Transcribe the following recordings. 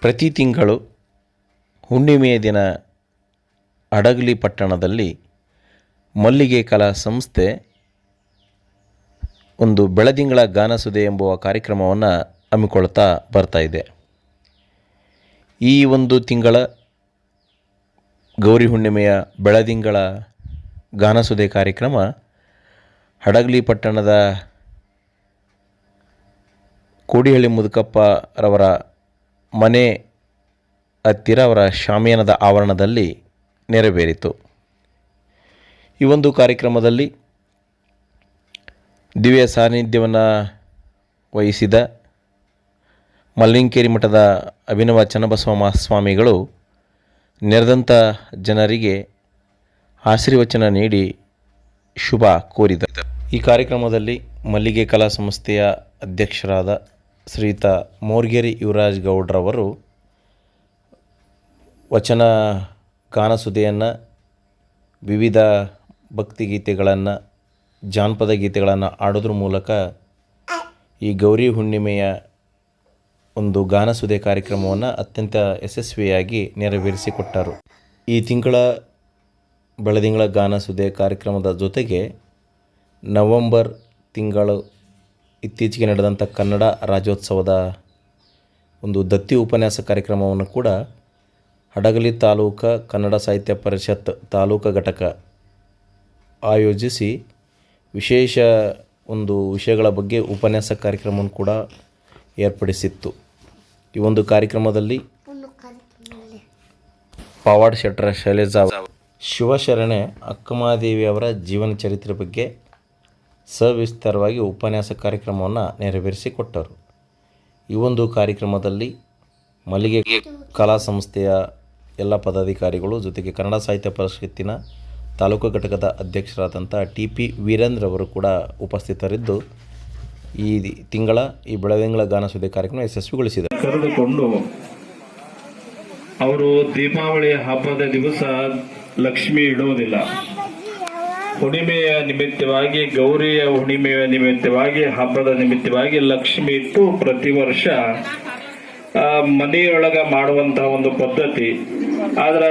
ಪ್ರತಿ ತಿಂಗಳು ಹುಣ್ಣಿಮೆಯ ದಿನ ಅಡಗಲಿ ಪಟ್ಟಣದಲ್ಲಿ ಮಲ್ಲಿಗೆ ಕಲಾ ಸಂಸ್ಥೆ ಒಂದು ಬೆಳದಿಂಗಳ ಗಾನಸುದೆ ಎಂಬುವ ಕಾರ್ಯಕ್ರಮವನ್ನು ಹಮ್ಮಿಕೊಳ್ತಾ ಬರ್ತಾ ಇದೆ. ಈ ಒಂದು ತಿಂಗಳ ಗೌರಿ ಹುಣ್ಣಿಮೆಯ ಬೆಳದಿಂಗಳ ಗಾನಸುದೆ ಕಾರ್ಯಕ್ರಮ ಹಡಗಲಿ ಪಟ್ಟಣದ ಕೋಡಿಹಳ್ಳಿ ಮುದುಕಪ್ಪರವರ ಮನೆ ಹತ್ತಿರ ಅವರ ಶಾಮಿಯಾನದ ಆವರಣದಲ್ಲಿ ನೆರವೇರಿತು. ಈ ಒಂದು ಕಾರ್ಯಕ್ರಮದಲ್ಲಿ ದಿವ್ಯ ಸಾನ್ನಿಧ್ಯವನ್ನು ವಹಿಸಿದ ಮಲ್ಲಿಂಕೇರಿ ಮಠದ ಅಭಿನವ ಚನ್ನಬಸವ ಮಹಾಸ್ವಾಮಿಗಳು ನೆರೆದಂಥ ಜನರಿಗೆ ಆಶೀರ್ವಚನ ನೀಡಿ ಶುಭ ಕೋರಿದರು. ಈ ಕಾರ್ಯಕ್ರಮದಲ್ಲಿ ಮಲ್ಲಿಗೆ ಕಲಾ ಸಂಸ್ಥೆಯ ಅಧ್ಯಕ್ಷರಾದ ಶ್ರೀಯುತ ಮೋರ್ಗೇರಿ ಯುವರಾಜ್ ಗೌಡ್ರವರು ವಚನ ಗಾನಸುದೆಯನ್ನು, ವಿವಿಧ ಭಕ್ತಿಗೀತೆಗಳನ್ನು, ಜಾನಪದ ಗೀತೆಗಳನ್ನು ಹಾಡೋದ್ರ ಮೂಲಕ ಈ ಗೌರಿ ಹುಣ್ಣಿಮೆಯ ಒಂದು ಗಾನಸುದೆ ಕಾರ್ಯಕ್ರಮವನ್ನು ಅತ್ಯಂತ ಯಶಸ್ವಿಯಾಗಿ ನೆರವೇರಿಸಿಕೊಟ್ಟರು. ಈ ತಿಂಗಳ, ಬೆಳದಿಂಗಳ ಗಾನಸುದೆ ಕಾರ್ಯಕ್ರಮದ ಜೊತೆಗೆ ನವಂಬರ್ ತಿಂಗಳು ಇತ್ತೀಚೆಗೆ ನಡೆದಂಥ ಕನ್ನಡ ರಾಜ್ಯೋತ್ಸವದ ಒಂದು ದತ್ತಿ ಉಪನ್ಯಾಸ ಕಾರ್ಯಕ್ರಮವನ್ನು ಕೂಡ ಹಡಗಲಿ ತಾಲೂಕ ಕನ್ನಡ ಸಾಹಿತ್ಯ ಪರಿಷತ್ ತಾಲೂಕು ಘಟಕ ಆಯೋಜಿಸಿ ವಿಶೇಷ ಒಂದು ವಿಷಯಗಳ ಬಗ್ಗೆ ಉಪನ್ಯಾಸ ಕಾರ್ಯಕ್ರಮವನ್ನು ಕೂಡ ಏರ್ಪಡಿಸಿತ್ತು. ಈ ಒಂದು ಕಾರ್ಯಕ್ರಮದಲ್ಲಿ ಪವಾಡ್ ಶೆಟ್ಟರ ಶೈಲಜಾ ಶಿವಶರಣೆ ಅಕ್ಕಮಹಾದೇವಿ ಅವರ ಜೀವನ ಚರಿತ್ರೆ ಬಗ್ಗೆ ಸವಿಸ್ತಾರವಾಗಿ ಉಪನ್ಯಾಸ ಕಾರ್ಯಕ್ರಮವನ್ನು ನೆರವೇರಿಸಿಕೊಟ್ಟರು. ಈ ಒಂದು ಕಾರ್ಯಕ್ರಮದಲ್ಲಿ ಮಲ್ಲಿಗೆ ಕಲಾ ಸಂಸ್ಥೆಯ ಎಲ್ಲ ಪದಾಧಿಕಾರಿಗಳು ಜೊತೆಗೆ ಕನ್ನಡ ಸಾಹಿತ್ಯ ಪರಿಷತ್ತಿನ ತಾಲೂಕು ಘಟಕದ ಅಧ್ಯಕ್ಷರಾದಂಥ ಟಿ ಪಿ ವೀರೇಂದ್ರ ಅವರು ಕೂಡ ಉಪಸ್ಥಿತರಿದ್ದು, ಈ ತಿಂಗಳ, ಈ ಬೆಳದಿಂಗಳ ಸುದ್ದಿ ಕಾರ್ಯಕ್ರಮ ಯಶಸ್ವಿಗೊಳಿಸಿದರು. ಕರೆದುಕೊಂಡು ಅವರು ದೀಪಾವಳಿ ಹಬ್ಬದ ದಿವಸ ಲಕ್ಷ್ಮಿ ಇಡುವುದಿಲ್ಲ ಹುಣ್ಣಿಮೆಯ ನಿಮಿತ್ತವಾಗಿ, ಗೌರಿಯ ಹುಣ್ಣಿಮೆಯ ನಿಮಿತ್ತವಾಗಿ, ಹಬ್ಬದ ನಿಮಿತ್ತವಾಗಿ ಲಕ್ಷ್ಮಿ ಇಟ್ಟು ಪ್ರತಿ ವರ್ಷ ಮನೆಯೊಳಗ ಮಾಡುವಂತಹ ಒಂದು ಪದ್ಧತಿ. ಆದ್ರ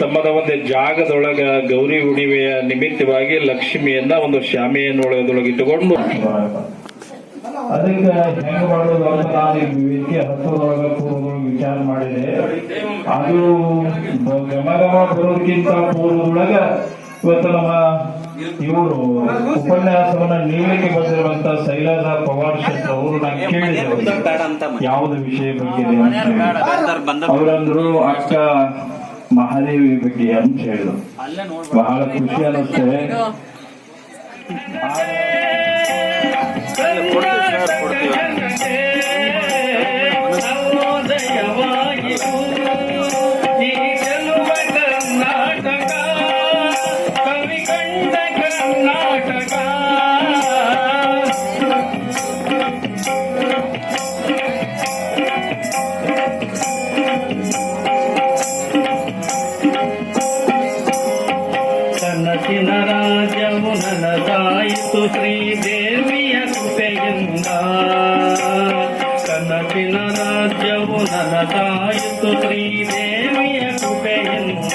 ತಮ್ಮದ ಒಂದು ಜಾಗದೊಳಗ ಗೌರಿ ಹುಣ್ಣಿಮೆಯ ನಿಮಿತ್ತವಾಗಿ ಲಕ್ಷ್ಮಿಯನ್ನ ಒಂದು ಶ್ಯಾಮಿಯನ್ನೊಳಗದೊಳಗೆ ಇಟ್ಟುಕೊಂಡು. ಅದಕ್ಕೆ ಹೆಂಗ್ ಮಾಡೋದು ಅಂತ ನಾನು ಈ ವೇದಿಕೆ ಹತ್ತದೊಳಗ ಪೂರ್ವದೊಳಗೆ ವಿಚಾರ ಮಾಡಿದೆ. ಅದು ಗಮಗಮ ಬರೋದಕ್ಕಿಂತ ಪೂರ್ವದೊಳಗ ಇವತ್ತು ನಮ್ಮ ಇವರು ಉಪನ್ಯಾಸವನ್ನ ನೀಡಲಿಕ್ಕೆ ಬಂದಿರುವಂತ ಶೈಲಾದ ಪವಾರ್ ಶೆಟ್ ಅವರು ನಾನು ಕೇಳಿದೆ ಅವ್ರಿಗೆ. ಯಾವ್ದು ವಿಷಯ ಬಗ್ಗೆ. ಅವರಂದ್ರು ಅಕ್ಕ ಮಹಾದೇವಿ ಬಗ್ಗೆ ಅಂತ ಹೇಳಿದ್ರು. ಬಹಳ ಖುಷಿ ಅನ್ನಿಸ್ತದೆ ಕನಸಿನ ಕನಸಾಯಿತು ಶ್ರೀದೇವಿಯ ಕೃಪೆಯಿಂದ ಕನಸಿನ ರಾಜ್ಯವು ನನಸಾಯಿತು ಶ್ರೀದೇವಿಯ ಕೃಪೆಯಿಂದ